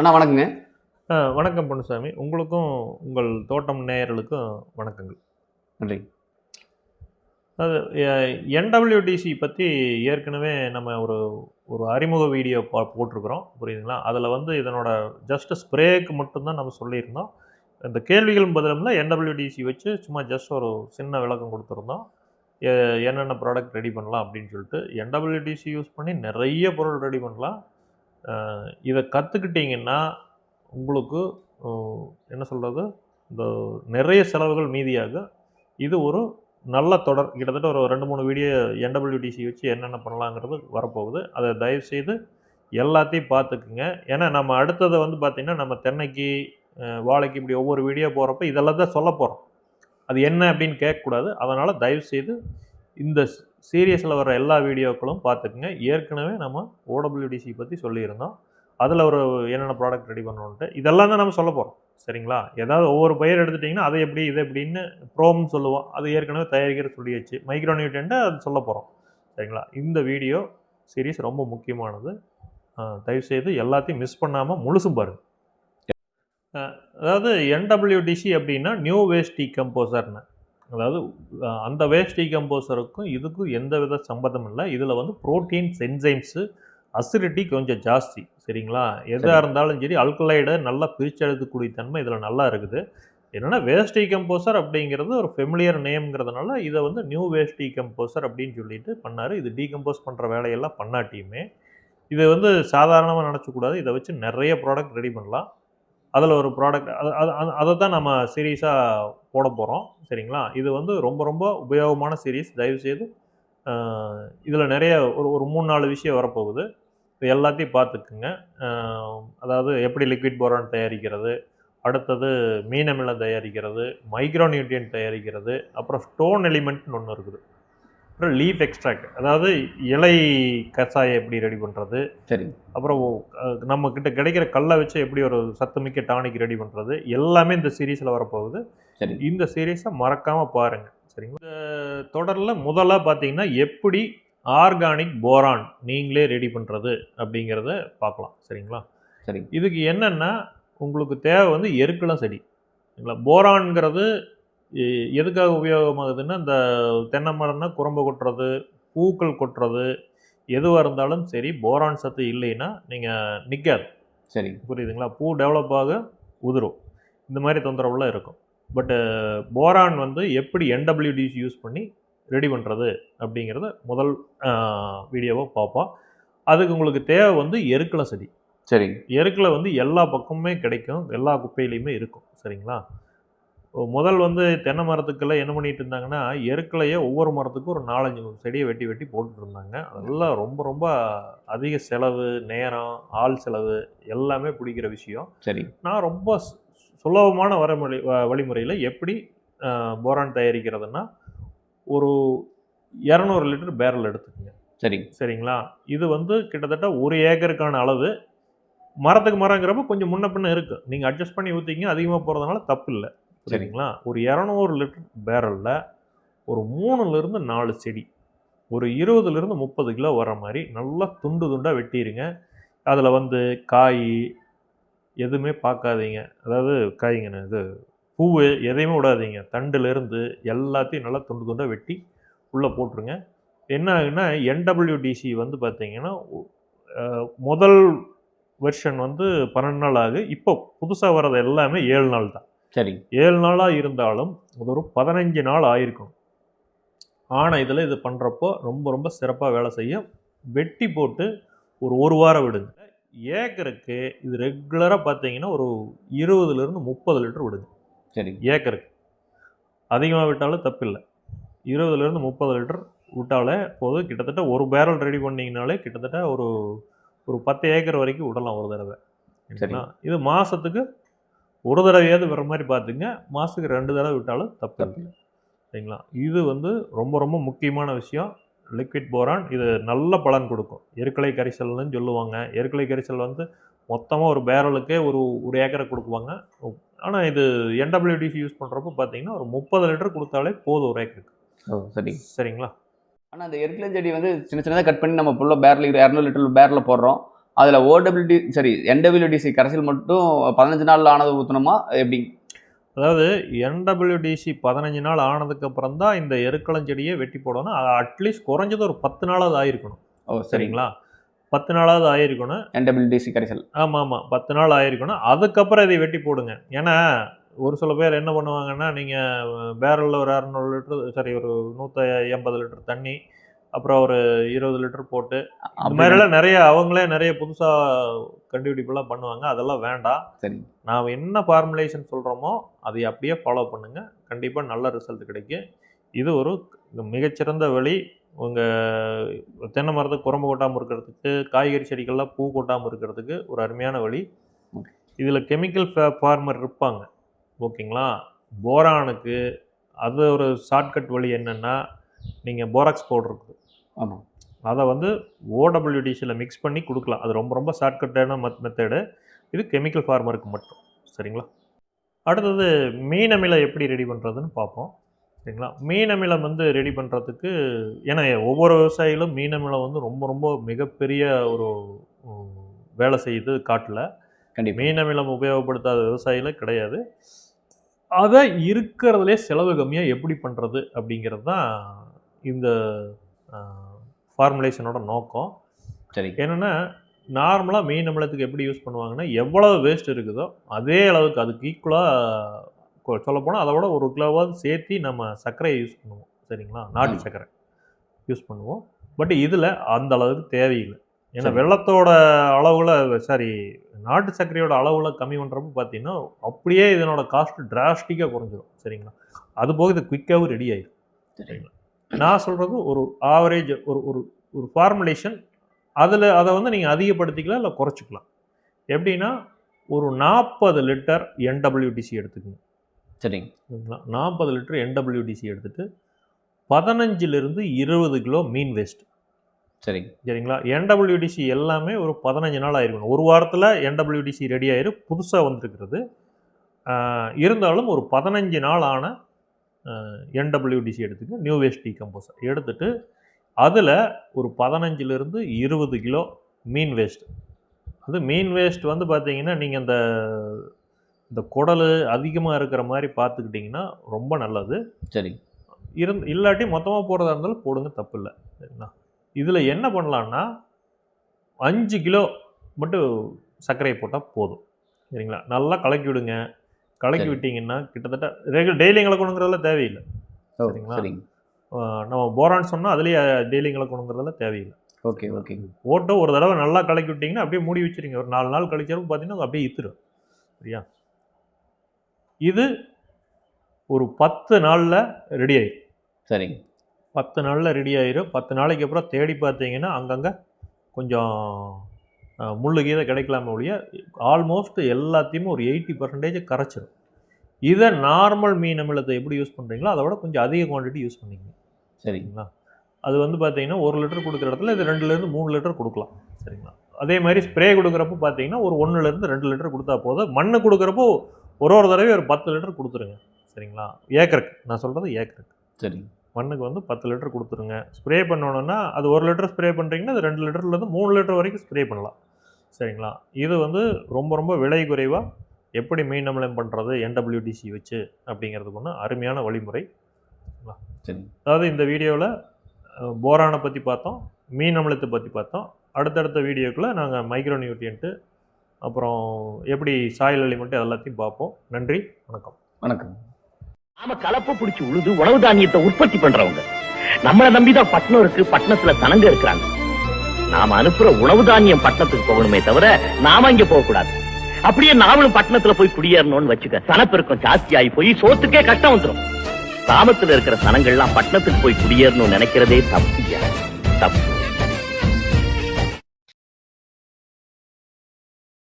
அண்ணா வணக்கங்க. வணக்கம் பொன்னுசாமி. உங்களுக்கும் உங்கள் தோட்டம் நேயர்களுக்கும் வணக்கங்கள். நன்றி. அது என்டபிள்யூடிசி பற்றி ஏற்கனவே நம்ம ஒரு ஒரு அறிமுக வீடியோ பா போட்டிருக்கிறோம். புரியுதுங்களா? அதில் வந்து இதனோட ஜஸ்ட் ஸ்ப்ரேக்கு மட்டும்தான் நம்ம சொல்லியிருந்தோம். இந்த கேள்விகள் பதிலில் என்டபிள்யூடிசி வச்சு சும்மா ஜஸ்ட் ஒரு சின்ன விளக்கம் கொடுத்துருந்தோம். என்னென்ன ப்ராடக்ட் ரெடி பண்ணலாம் அப்படின்னு சொல்லிட்டு என்டபிள்யூடிசி யூஸ் பண்ணி நிறைய பொருள் ரெடி பண்ணலாம். இதை கற்றுக்கிட்டிங்கன்னா உங்களுக்கு என்ன சொல்கிறது இந்த நிறைய செலவுகள் மீதியாக இது ஒரு நல்ல தொடர். கிட்டத்தட்ட ஒரு ரெண்டு மூணு வீடியோ என்டபிள்யூடிசி வச்சு என்னென்ன பண்ணலாங்கிறது வரப்போகுது. அதை தயவுசெய்து எல்லாத்தையும் பார்த்துக்குங்க. ஏன்னா நம்ம அடுத்ததை வந்து பார்த்திங்கன்னா நம்ம தென்னைக்கு வாழைக்கு இப்படி ஒவ்வொரு வீடியோ போகிறப்ப இதெல்லாம் தான் சொல்ல போகிறோம் அது என்ன அப்படின்னு கேட்கக்கூடாது. அதனால் தயவுசெய்து இந்த சீரியஸில் வர எல்லா வீடியோக்களும் பார்த்துக்குங்க. ஏற்கனவே நம்ம ஓடபிள்யூடிசி பற்றி சொல்லியிருந்தோம். அதில் ஒரு என்னென்ன ப்ராடக்ட் ரெடி பண்ணணுன்ட்டு இதெல்லாம் தான் நம்ம சொல்ல போகிறோம் சரிங்களா? ஏதாவது ஒவ்வொரு பயிர் எடுத்துட்டிங்கன்னா அதை எப்படி இது எப்படின்னு ப்ரோம்னு சொல்லுவோம். அது ஏற்கனவே தயாரிக்கிற சொல்லியாச்சு. மைக்ரோ நியூட்ரியன்ட்டு அது சொல்ல போகிறோம் சரிங்களா? இந்த வீடியோ சீரிஸ் ரொம்ப முக்கியமானது. தயவுசெய்து எல்லாத்தையும் மிஸ் பண்ணாமல் முழுசும் பாருங்கள் அதாவது என்டபிள்யூடிசி அப்படின்னா நியூ வேஸ்ட் டீகம்போசர்னு அதாவது அந்த வேஸ்ட் டீகம்போசருக்கும் இதுக்கும் எந்த வித சம்பந்தம் இல்லை. இதில் வந்து ப்ரோட்டீன்ஸ் என்சைம்ஸு அசிடிட்டி கொஞ்சம் ஜாஸ்தி. சரிங்களா? எதாக. இருந்தாலும் சரி அல்கலைடை நல்லா பிரிச்செழுதக்கூடிய தன்மை இதில் நல்லா இருக்குது. என்னென்னா வேஸ்ட் டீகம்போசர் அப்படிங்கிறது ஒரு ஃபெமிலியர் நேம்ங்கிறதுனால இதை வந்து நியூ வேஸ்ட் டீகம்போசர் அப்படின்னு சொல்லிட்டு பண்ணார். இது டீகம்போஸ் பண்ணுற வேலையெல்லாம் பண்ணாட்டியுமே. இது வந்து சாதாரணமாக நினச்சக்கூடாது. இதை வச்சு நிறைய ப்ராடக்ட் ரெடி பண்ணலாம். அதில் ஒரு ப்ராடக்ட் அது அது அது- அதை தான் நம்ம சீரீஸாக போட போகிறோம் சரிங்களா? இது வந்து ரொம்ப ரொம்ப உபயோகமான சீரீஸ் தயவுசெய்து இதில் நிறைய ஒரு ஒரு மூணு நாலு விஷயம் வரப்போகுது. இது எல்லாத்தையும் பார்த்துக்குங்க. அதாவது எப்படி லிக்விட் போரான் தயாரிக்கிறது அடுத்தது மீனமிலம் தயாரிக்கிறது மைக்ரோ நியூட்ரியன் தயாரிக்கிறது அப்புறம் ஸ்டோன் எலிமெண்ட்னு ஒன்று இருக்குது. அப்புறம் லீஃப் எக்ஸ்ட்ராக்ட் அதாவது இலை கஷாயம் எப்படி ரெடி பண்ணுறது சரி. அப்புறம் அஹ், நம்ம கிட்ட கிடைக்கிற கல்லை வச்சு எப்படி ஒரு சத்துமிக்க டானிக் ரெடி பண்ணுறது எல்லாமே இந்த சீரீஸில் வரப்போகுது. சரி. இந்த சீரீஸை மறக்காமல் பாருங்கள் சரிங்களா? இந்த தொடரில் முதல்ல பார்த்தீங்கன்னா எப்படி ஆர்கானிக் போரான் நீங்களே ரெடி பண்ணுறது அப்படிங்கிறத பார்க்கலாம். சரிங்களா? சரி. இதுக்கு என்னென்னா உங்களுக்கு தேவை வந்து எருக்கலாம் செடி சரிங்களா? போரான்ங்கிறது எதுக்காக உபயோகமாகுதுன்னா இந்த தென்னை மரம்னா குரம்பு கொட்டுறது பூக்கள் கொட்டுறது எதுவாக இருந்தாலும் சரி போரான் சத்து இல்லைன்னா நீங்கள் நிற்காது சரி. புரியுதுங்களா? பூ டெவலப் ஆக உதிரும். இந்த மாதிரி தொந்தரவுலாம் இருக்கும். பட்டு போரான் வந்து எப்படி என்டபிள்யூடிசி யூஸ் பண்ணி ரெடி பண்ணுறது அப்படிங்கிறத முதல் வீடியோவை பார்ப்போம் அதுக்கு உங்களுக்கு தேவை வந்து எருக்களை செடி. சரி. எருக்களை வந்து எல்லா பக்கமுமே கிடைக்கும். எல்லா குப்பையிலையுமே இருக்கும். சரிங்களா? முதல் வந்து தென்னை மரத்துக்கெல்லாம் என்ன பண்ணிட்டு இருந்தாங்கன்னா எருக்களையே ஒவ்வொரு மரத்துக்கும் ஒரு நாலஞ்சு செடியை வெட்டி வெட்டி போட்டுட்டு இருந்தாங்க அதெல்லாம் ரொம்ப ரொம்ப அதிக செலவு நேரம் ஆள் செலவு எல்லாமே பிடிக்கிற விஷயம். சரி. நான் ரொம்ப சுலபமான வரமொழி வழிமுறையில் எப்படி போரான் தயாரிக்கிறதுன்னா ஒரு இரநூறு லிட்டர் பேரல் எடுத்துக்கோங்க. சரி. சரிங்களா? இது வந்து கிட்டத்தட்ட ஒரு ஏக்கருக்கான அளவு. மரத்துக்கு மரங்கிறப்ப கொஞ்சம் முன்ன பின்ன இருக்கு. நீங்கள் அட்ஜஸ்ட் பண்ணி ஊற்றிங்க அதிகமாக போகிறதுனால தப்பு இல்லை சரிங்களா? ஒரு இரநூறு லிட்டர் பேரலில் ஒரு மூணுலேருந்து நாலு செடி ஒரு இருபதுலேருந்து முப்பது கிலோ வர மாதிரி நல்லா துண்டு துண்டாக வெட்டிடுங்க அதில் வந்து காய் எதுவுமே பார்க்காதீங்க அதாவது காய்ங்கண்ணே இது பூவு எதையுமே விடாதீங்க. தண்டுலேருந்து எல்லாத்தையும் நல்லா துண்டு துண்டாக வெட்டி உள்ளே போட்டுருங்க. என்ன ஆகுன்னா என்டபிள்யூடிசி வந்து பார்த்தீங்கன்னா முதல் வெர்ஷன் வந்து பன்னெண்டு நாள் ஆகுது. இப்போ புதுசாக வர்றது எல்லாமே ஏழு நாள் தான். சரி. ஏழு நாளாக இருந்தாலும் அது ஒரு பதினஞ்சு நாள் ஆயிருக்கும். ஆனால் இதில் இது பண்ணுறப்போ ரொம்ப ரொம்ப சிறப்பாக வேலை செய்யும் வெட்டி போட்டு ஒரு ஒரு வாரம் விடுங்க. ஏக்கருக்கு இது ரெகுலராக பார்த்தீங்கன்னா ஒரு இருபதுலேருந்து முப்பது லிட்டர் விடுங்க. சரி. ஏக்கருக்கு. அதிகமாக விட்டாலும் தப்பில்லை. இருபதுலேருந்து முப்பது லிட்டர் விட்டாலே போதும். கிட்டத்தட்ட ஒரு பேரல் ரெடி பண்ணிங்கனாலே கிட்டத்தட்ட ஒரு ஒரு பத்து ஏக்கர் வரைக்கும் விடலாம் ஒரு தடவை. சரிங்களா இது மாதத்துக்கு ஒரு தடவையாவது வர மாதிரி பார்த்துங்க. மாதத்துக்கு ரெண்டு தடவை விட்டாலும் தப்பு இல்லை. சரிங்களா? இது வந்து ரொம்ப ரொம்ப முக்கியமான விஷயம். லிக்விட் போரான் இது நல்ல பலன் கொடுக்கும். எருக்கலை கரிசல்னு சொல்லுவாங்க. எருக்கலை கரிசல் வந்து மொத்தமாக ஒரு பேரலுக்கே ஒரு ஒரு ஏக்கரை கொடுக்குவாங்க. ஆனால் இது என்டபிள்யூடிசி யூஸ் பண்ணுறப்போ பார்த்தீங்கன்னா ஒரு முப்பது லிட்டர் கொடுத்தாலே போதும் ஒரு ஏக்கருக்கு. சரி. சரிங்களா? ஆனால் அந்த எருக்கலை செடி வந்து சின்ன சின்னதாக கட் பண்ணி நம்ம ஃபுல்லாக பேரல் இரநூறு லிட்டர் பேரலில் போடுறோம். அதுல ஓடபிள்யூடி சரி என்டபிள்யூடிசி கரைசல் மட்டும் பதினஞ்சு நாள்ல ஆனது ஊற்றணுமா எப்படி? அதாவது என்டபிள்யூடிசி பதினஞ்சு நாள் ஆனதுக்கப்புறம் தான் இந்த எருக்களஞ்செடியை வெட்டி போடணும். அட்லீஸ்ட் குறைஞ்சது ஒரு பத்து நாளாவது ஆயிருக்கணும். ஓ சரிங்களா சரிங்களா? பத்து நாளாவது ஆயிருக்கணும். என்டபிள்யூடிசி கரைசல் ஆமாம் ஆமாம் பத்து நாள் ஆயிருக்கணும். அதுக்கப்புறம் இதை வெட்டி போடுங்க. ஏன்னா ஒரு சில பேர் என்ன பண்ணுவாங்கன்னா நீங்கள் பேரலில் ஒரு அறநூறு லிட்டர் சரி ஒரு நூற்றி எண்பது லிட்டர் தண்ணி அப்புறம் ஒரு இருபது லிட்டர் போட்டு இந்த மாதிரிலாம் நிறைய அவங்களே நிறைய புதுசாக கண்டுபிடிப்புலாம் பண்ணுவாங்க. அதெல்லாம் வேண்டாம். சரி. நாம் என்ன ஃபார்முலேஷன் சொல்கிறோமோ அதை அப்படியே ஃபாலோ பண்ணுங்கள் கண்டிப்பாக நல்ல ரிசல்ட் கிடைக்கும். இது ஒரு மிகச்சிறந்த வழி. உங்கள் தென்னை மரத்தை குரம்பு கொட்டாமல் இருக்கிறதுக்கு காய்கறி செடிகள்லாம் பூ கொட்டாமல் இருக்கிறதுக்கு ஒரு அருமையான வழி. இதில் கெமிக்கல் ஃபார்மர் இருப்பாங்க. ஓகேங்களா? போரானுக்கு அது ஒரு ஷார்ட்கட் வழி என்னென்னா நீங்கள் போராக்ஸ் பவுடர் இருக்குது. ஆமா. அதை வந்து ஓடபிள்யூடிசியில் மிக்ஸ் பண்ணி கொடுக்கலாம். அது ரொம்ப ரொம்ப ஷார்ட்கட்டான மெத் மெத்தடு இது கெமிக்கல் ஃபார்மருக்கு மட்டும். சரிங்களா? அடுத்தது மீன் அமிலம் எப்படி ரெடி பண்ணுறதுன்னு பார்ப்போம். சரிங்களா? மீன் அமிலம் வந்து ரெடி பண்ணுறதுக்கு ஏன்னா ஒவ்வொரு விவசாயிகளும் மீன் அமிலம் வந்து ரொம்ப ரொம்ப மிகப்பெரிய ஒரு வேலை செய்யுது காட்டில். கண்டிப்பா. மீன் அமிலம் உபயோகப்படுத்தாத விவசாயிகளே கிடையாது. அதை இருக்கிறதுலே செலவு கம்மியாக எப்படி பண்ணுறது அப்படிங்கிறது தான் இந்த ஃபார்முலேஷனோட நோக்கம். சரி. என்னென்னா நார்மலாக மீன் அமிலத்துக்கு எப்படி யூஸ் பண்ணுவாங்கன்னா எவ்வளவு வேஸ்ட் இருக்குதோ அதே அளவுக்கு அதுக்கு ஈக்குவலாக சொல்லப்போனால் அதை விட ஒரு கிலோவாவது சேர்த்து நம்ம சர்க்கரையை யூஸ் பண்ணுவோம். சரிங்களா? நாட்டு. சர்க்கரை யூஸ் பண்ணுவோம். பட் இதில் அந்த அளவுக்கு தேவையில்லை. ஏன்னா. வெள்ளத்தோட அளவில் சாரி நாட்டு சர்க்கரையோட அளவில் கம்மி பண்ணுறப்ப பார்த்தீங்கன்னா அப்படியே இதனோட காஸ்ட் டிராஸ்டிக்காக குறைஞ்சிரும். சரிங்களா? அது போக இது குயிக்காகவும் ரெடி ஆயிடும் சரி. நான் சொல்கிறது ஒரு ஆவரேஜ் ஒரு ஒரு ஒரு ஃபார்முலேஷன் அதில் அதை வந்து நீங்கள் அதிகப்படுத்திக்கலாம் இல்லை குறைச்சிக்கலாம். எப்படின்னா ஒரு நாற்பது லிட்டர் என்டபிள்யூடிசி எடுத்துக்கோங்க. சரிங்க. சரிங்களா? நாற்பது லிட்டர் என்டபிள்யூடிசி எடுத்துட்டு பதினஞ்சிலிருந்து இருபது கிலோ மீன் வேஸ்ட் சரிங்க. சரிங்களா? என்டபிள்யூடிசி எல்லாமே ஒரு பதினஞ்சு நாள் ஆயிருக்கணும். ஒரு வாரத்தில் என்டபிள்யூடிசி ரெடி ஆயிரும் புதுசாக வந்திருக்கிறது. இருந்தாலும் ஒரு பதினஞ்சு நாள் ஆன என்டபிள்யூடிசி எடுத்துக்க நியூ வேஸ்ட் டீகம்போசர் எடுத்துட்டு அதில் ஒரு பதினஞ்சிலிருந்து இருபது கிலோ மீன் வேஸ்ட் அது மீன் வேஸ்ட் வந்து பார்த்தீங்கன்னா நீங்கள் இந்த இந்த குடல் அதிகமாக இருக்கிற மாதிரி பார்த்துக்கிட்டிங்கன்னா ரொம்ப நல்லது. சரி. இருந் இல்லாட்டி மொத்தமாக போடுறதா இருந்தாலும் போடுங்க தப்பு இல்லை சரிங்களா? இதில் என்ன பண்ணலான்னா அஞ்சு கிலோ மட்டும் சர்க்கரையை போட்டால் போதும். சரிங்களா? நல்லா கலக்கி விடுங்க. கலக்கி. விட்டிங்கன்னா கிட்டத்தட்ட ரெகுலர் டெய்லி கலக்கணுங்கிறதெல்லாம் தேவையில்லை. சரிங்களா? நம்ம போரான் சொன்னால் அதுலேயே டெய்லி கலக்கணுங்கிறதெல்லாம் தேவையில்லை. ஓகே ஓகே போட்டு ஒரு தடவை நல்லா கலக்கி விட்டிங்கன்னா அப்படியே மூடி வச்சிருங்க. ஒரு நாலு நாள் கழிச்சப்போ பார்த்தீங்கன்னா அப்படியே இத்துரும். சரியா? இது ஒரு பத்து நாளில் ரெடி ஆயிடும் சரிங்க. பத்து நாளில் ரெடி ஆயிரும். பத்து நாளைக்கு அப்புறம் தேடி பார்த்தீங்கன்னா அங்கங்கே கொஞ்சம் முள்ளு கீதை கிடைக்கலாமே ஒழிய ஆல்மோஸ்ட் எல்லாத்தையுமே ஒரு எயிட்டி பர்சன்டேஜ் கரைச்சிரும். இதை நார்மல் மீன் அமிலத்தை எப்படி யூஸ் பண்ணுறீங்களோ அதை விட கொஞ்சம் அதிக குவான்டிட்டி யூஸ் சரிங்க சரிங்களா? அது வந்து பார்த்தீங்கன்னா ஒரு லிட்டர் கொடுக்குற இடத்துல இது ரெண்டுலேருந்து மூணு லிட்டர் கொடுக்கலாம். சரிங்களா? அதே மாதிரி ஸ்ப்ரே கொடுக்குறப்போ பார்த்தீங்கன்னா ஒரு ஒன்றுலேருந்து ரெண்டு லிட்டர் கொடுத்தா போதும். மண்ணு கொடுக்குறப்போ ஒரு ஒரு தடவை ஒரு பத்து லிட்டர் கொடுத்துருங்க. சரிங்களா? ஏக்கருக்கு. நான் சொல்கிறது ஏக்கருக்கு. சரிங்க மண்ணுக்கு வந்து பத்து லிட்டர் கொடுத்துருங்க. ஸ்ப்ரே பண்ணணுன்னா அது ஒரு லிட்டர் ஸ்ப்ரே பண்ணுறீங்கன்னா அது ரெண்டு லிட்டர்லேருந்து மூணு லிட்டர் வரைக்கும் ஸ்ப்ரே பண்ணலாம். சரிங்களா? இது வந்து ரொம்ப ரொம்ப விலை குறைவாக எப்படி மீன் அமிலம் பண்ணுறது என்டபிள்யூடிசி வச்சு அப்படிங்கிறதுக்கு ஒன்று அருமையான வழிமுறை. சரிங்க அதாவது இந்த வீடியோவில் போரானை பற்றி பார்த்தோம் மீன் அமிலத்தை பற்றி பார்த்தோம். அடுத்தடுத்த வீடியோக்குள்ளே நாங்கள் மைக்ரோ நியூட்ரியன்ட்டு அப்புறம் எப்படி சாயில் எலிமெண்ட் எல்லாத்தையும் பார்ப்போம். நன்றி வணக்கம். வணக்கம். நாம கலப்பு பிடிச்சு உழுது உணவு தானியத்தை உற்பத்தி பண்றவங்க. நம்மள நம்பிதான் பட்டணம் இருக்கு பட்டணத்துல சனங்க இருக்கிறாங்க. நாம அனுப்புற உணவு தானியம் பட்டணத்துக்கு போகணுமே தவிர நாம இங்க போக கூடாது அப்படியே நாமளும் பட்டணத்துல போய் குடியேறணும்னு வச்சுக்க சனப்பெருக்கம் ஜாஸ்தி ஆகி போய் சோத்துக்கே கஷ்டம் வந்துரும். கிராமத்துல இருக்கிற சனங்கள்லாம் பட்டணத்துக்கு போய் குடியேறணும்னு நினைக்கிறதே தப்பு தப்பு.